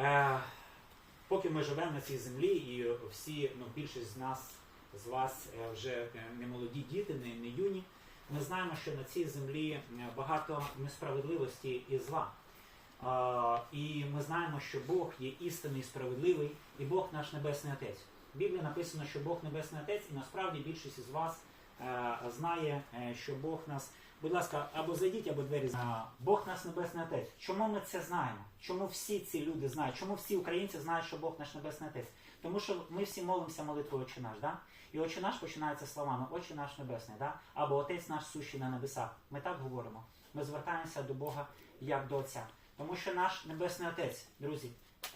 Е, поки ми живемо на цій землі, і всі, ну, більшість з нас, з вас е, вже е, не молоді діти, не, не юні, ми знаємо, що на цій землі е, багато несправедливості і зла. Е, і ми знаємо, що Бог є істинний, справедливий, і Бог наш Небесний Отець. В Біблії написано, що Бог Небесний Отець, і насправді більшість із вас е, знає, що Бог нас. Будь ласка, або зайдіть, або двері А, Бог наш Небесний Отець. Чому ми це знаємо? Чому всі ці люди знають? Чому всі українці знають, що Бог наш Небесний Отець? Тому що ми всі молимося молитвою Отче наш, да? І Отче наш починається словами Отче наш Небесний, да? або Отець наш сущий на небесах. Ми так говоримо. Ми звертаємося до Бога як до Отця. Тому що наш Небесний Отець, друзі,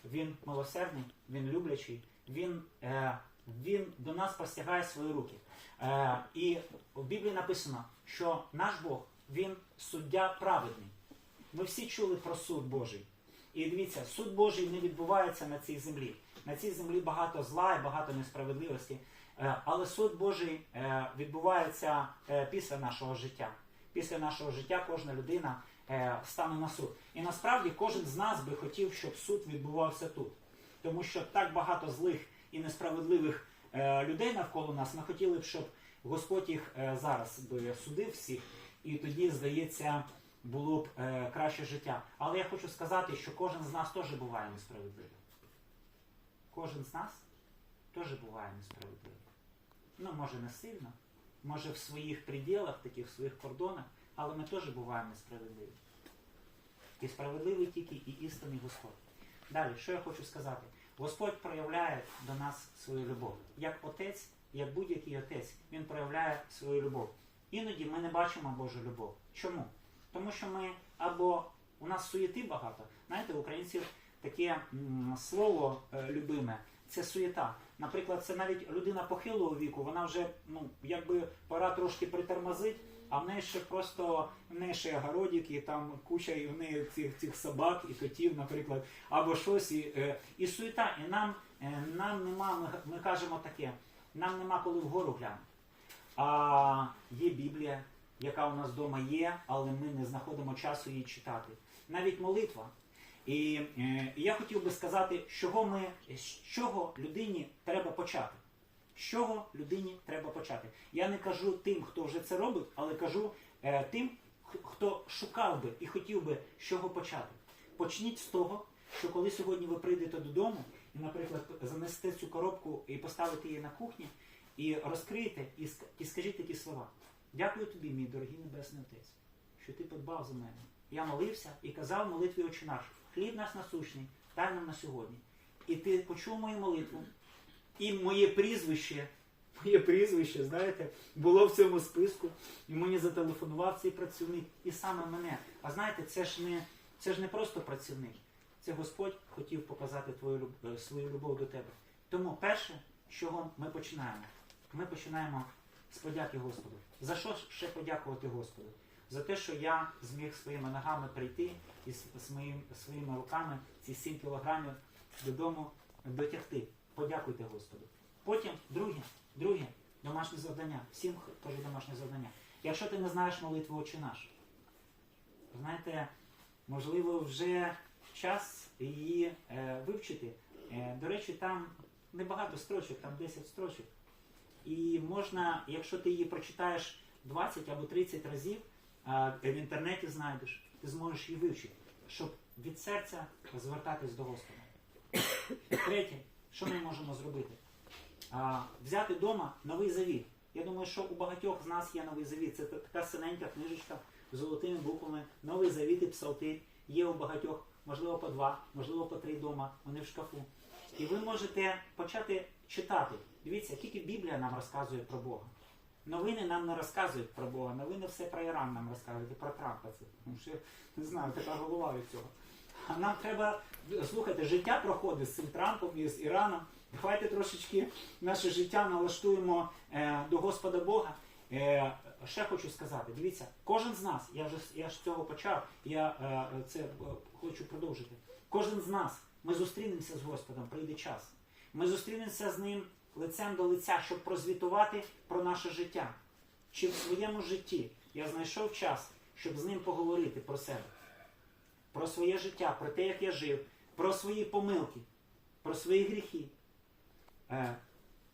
він милосердний, він люблячий, він, е, він до нас простягає свої руки. Е, і в Біблії написано, що наш Бог, він суддя праведний. Ми всі чули про суд Божий. І дивіться, суд Божий не відбувається на цій землі. На цій землі багато зла і багато несправедливості. Е, Але суд Божий е, відбувається е, після нашого життя. Після нашого життя кожна людина стане на суд. І насправді кожен з нас би хотів, щоб суд відбувався тут. Тому що так багато злих і несправедливих е, людей навколо нас. Ми хотіли б, щоб Господь їх е, зараз би судив всіх, і тоді, здається, було б е, краще життя. Але я хочу сказати, що кожен з нас теж буває несправедливим. Кожен з нас теж буває несправедливим. Ну, може, не сильно, може в своїх пределах, таких в своїх кордонах, але ми теж буваємо несправедливі. І справедливий тільки і істинний Господь. Далі, що я хочу сказати? Господь проявляє до нас свою любов. Як отець, як будь-який отець, він проявляє свою любов. Іноді ми не бачимо Божу любов. Чому? Тому що ми або у нас суєти багато. Знаєте, у українців таке слово е, любиме це суєта. Наприклад, це навіть людина похилого віку, вона вже ну якби пора трошки притормозить, а в неї ще просто в неї ще городики, там куча і в неї цих, цих собак і котів, наприклад, або щось і, е, і суєта. І нам, е, нам нема, ми, ми кажемо таке, нам нема коли вгору глянути. А є Біблія, яка у нас вдома є, але ми не знаходимо часу її читати. Навіть молитва. І, е, і я хотів би сказати, з чого ми, з чого людині треба почати. З чого людині треба почати? Я не кажу тим, хто вже це робить, але кажу е, тим, хто шукав би і хотів би з чого почати. Почніть з того, що коли сьогодні ви прийдете додому і, наприклад, занесете цю коробку і поставите її на кухні, і розкриєте і, і скажіть такі слова. Дякую тобі, мій дорогий Небесний Отець, що ти подбав за мене. Я молився і казав молитві Отче наш, хліб наш насущний, дай нам на сьогодні. І ти почув мою молитву, і моє прізвище, моє прізвище, знаєте, було в цьому списку, і мені зателефонував цей працівник, і саме мене. А знаєте, це ж не, це ж не просто працівник. Це Господь хотів показати твою, е, свою любов до тебе. Тому перше, чого ми починаємо? Ми починаємо з подяки Господу. За що ще подякувати Господу? За те, що я зміг своїми ногами прийти і моїм, своїми руками ці 7 кілограмів додому дотягти. Подякуйте Господу. Потім друге, друге домашнє завдання. Всім кажу домашнє завдання. Якщо ти не знаєш молитву Отче наш, знаєте, можливо, вже час її е, вивчити. Е, до речі, там небагато строчок, там 10 строчок. І можна, якщо ти її прочитаєш 20 або 30 разів, а, в інтернеті знайдеш, ти зможеш її вивчити, щоб від серця звертатись до Господа. Третє, що ми можемо зробити? А, взяти вдома новий завіт. Я думаю, що у багатьох з нас є новий завіт. Це така синенька книжечка з золотими буквами. Новий завіт і псалтир. Є у багатьох, можливо, по два, можливо, по три вдома. Вони в шкафу. І ви можете почати читати. Дивіться, тільки Біблія нам розказує про Бога. Новини нам не розказують про Бога. Новини все про Іран нам розказують і про Трампа. Це тому що не знаю, така голова від цього. А нам треба слухайте, життя проходить з цим Трампом і з Іраном. Давайте трошечки наше життя налаштуємо е, до Господа Бога. Е, ще хочу сказати, дивіться, кожен з нас, я вже я ж цього почав, я е, це е, хочу продовжити. Кожен з нас, ми зустрінемося з Господом, прийде час. Ми зустрінемося з ним лицем до лиця, щоб прозвітувати про наше життя. Чи в своєму житті я знайшов час, щоб з ним поговорити про себе, про своє життя, про те, як я жив, про свої помилки, про свої гріхи. Е,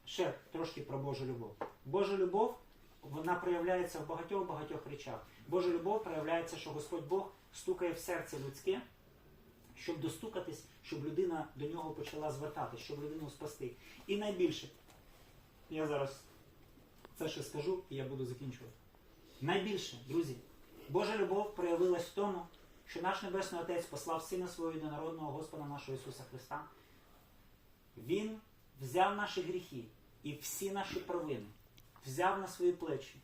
ще трошки про Божу любов. Божа любов вона проявляється в багатьох-багатьох речах. Божа любов проявляється, що Господь Бог стукає в серце людське, щоб достукатись, щоб людина до нього почала звертатись, щоб людину спасти. І найбільше, я зараз це ще скажу, і я буду закінчувати. Найбільше, друзі, Божа любов проявилась в тому, що наш Небесний Отець послав Сина свого єдинородного Господа нашого Ісуса Христа. Він взяв наші гріхи і всі наші провини, взяв на свої плечі,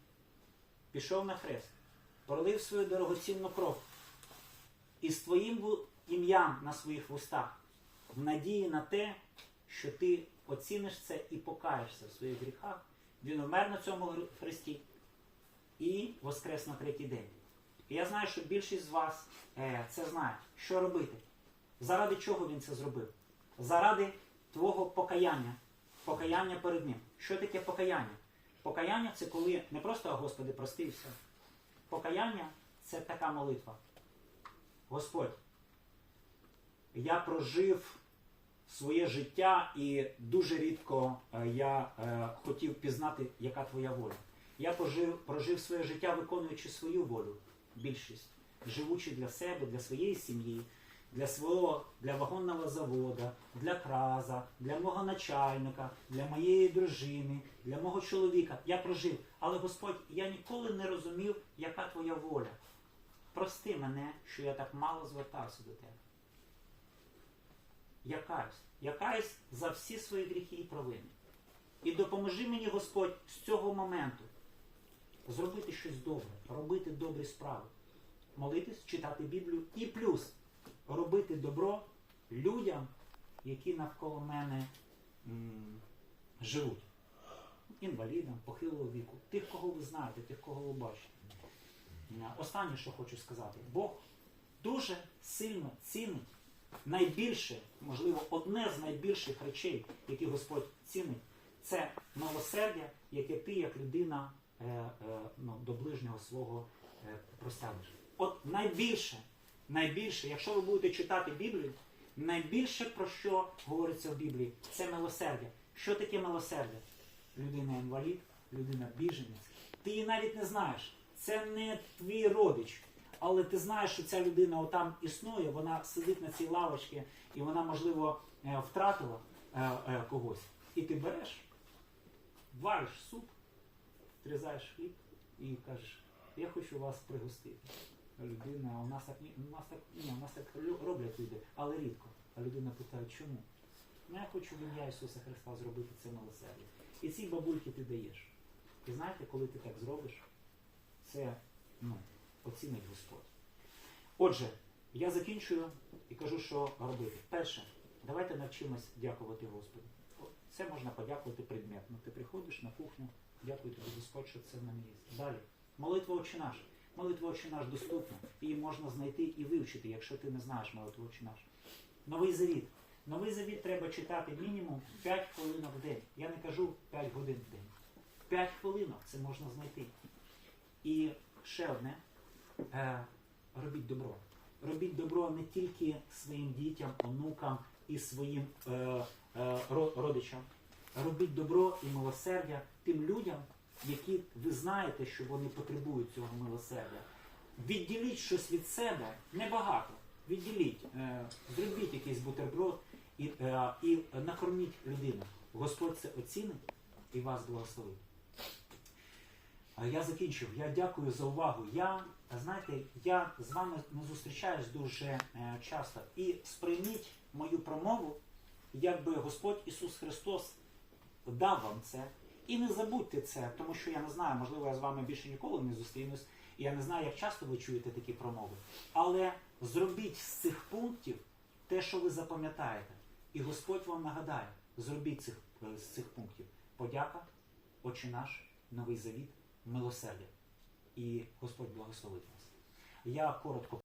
пішов на хрест, пролив свою дорогоцінну кров і з твоїм ім'ям на своїх вустах, в надії на те, що ти оціниш це і покаєшся в своїх гріхах, він умер на цьому хресті і воскрес на третій день. І я знаю, що більшість з вас е, це знають. Що робити? Заради чого він це зробив? Заради твого покаяння. Покаяння перед ним. Що таке покаяння? Покаяння це коли не просто Господи, прости і все. Покаяння це така молитва. Господь, я прожив своє життя і дуже рідко е, я е, хотів пізнати, яка твоя воля. Я прожив, прожив своє життя, виконуючи свою волю, більшість, живучи для себе, для своєї сім'ї, для свого для вагонного заводу, для краза, для мого начальника, для моєї дружини, для мого чоловіка. Я прожив. Але Господь, я ніколи не розумів, яка твоя воля. Прости мене, що я так мало звертався до тебе. Я каюсь. Я каюсь за всі свої гріхи і провини. І допоможи мені, Господь, з цього моменту зробити щось добре, робити добрі справи, молитись, читати Біблію і плюс робити добро людям, які навколо мене м, живуть. Інвалідам, похилого віку, тих, кого ви знаєте, тих, кого ви бачите. Е, Останнє, що хочу сказати, Бог дуже сильно цінить найбільше, можливо, одне з найбільших речей, які Господь цінить, це милосердя, яке ти, як людина, ну, до ближнього свого е, простягнеш. От найбільше, найбільше, якщо ви будете читати Біблію, найбільше про що говориться в Біблії, це милосердя. Що таке милосердя? Людина інвалід, людина біженець. Ти її навіть не знаєш. Це не твій родич. Але ти знаєш, що ця людина отам існує, вона сидить на цій лавочці, і вона, можливо, е, втратила е, е, когось. І ти береш, вариш суп, трізаєш хліб і кажеш, я хочу вас пригостити. Людина, у нас так у нас так ні, у нас так роблять люди, але рідко. А людина питає, чому? Ну я хочу в ім'я Ісуса Христа зробити це милосердя. І ці бабульки ти даєш. І знаєте, коли ти так зробиш, це ну, оцінить Господь. Отже, я закінчую і кажу, що робити. Перше, давайте навчимось дякувати Господу. Це можна подякувати предметно. Ти приходиш на кухню, дякую тобі, Господь, що це в мене є. Далі. Молитва «Отче наш». Молитва «Отче наш» доступна. Її можна знайти і вивчити, якщо ти не знаєш молитву «Отче наш». Новий завіт. Новий завіт треба читати мінімум 5 хвилин в день. Я не кажу 5 годин в день. 5 хвилинок це можна знайти. І ще одне. Е, робіть добро. Робіть добро не тільки своїм дітям, онукам і своїм е, е, родичам. Робіть добро і милосердя тим людям, які ви знаєте, що вони потребують цього милосердя. Відділіть щось від себе, небагато. Відділіть, е, зробіть якийсь бутерброд і, е, і накорміть людину. Господь це оцінить і вас благословить. Я закінчив. Я дякую за увагу. Я, знаєте, я з вами не зустрічаюсь дуже е, часто. І сприйміть мою промову, якби Господь Ісус Христос дав вам це. І не забудьте це, тому що я не знаю, можливо, я з вами більше ніколи не зустрінусь. І я не знаю, як часто ви чуєте такі промови. Але зробіть з цих пунктів те, що ви запам'ятаєте. І Господь вам нагадає, зробіть цих, е, з цих пунктів. Подяка, Отче наш, Новий Завіт, милосердя. І Господь благословить вас. Я коротко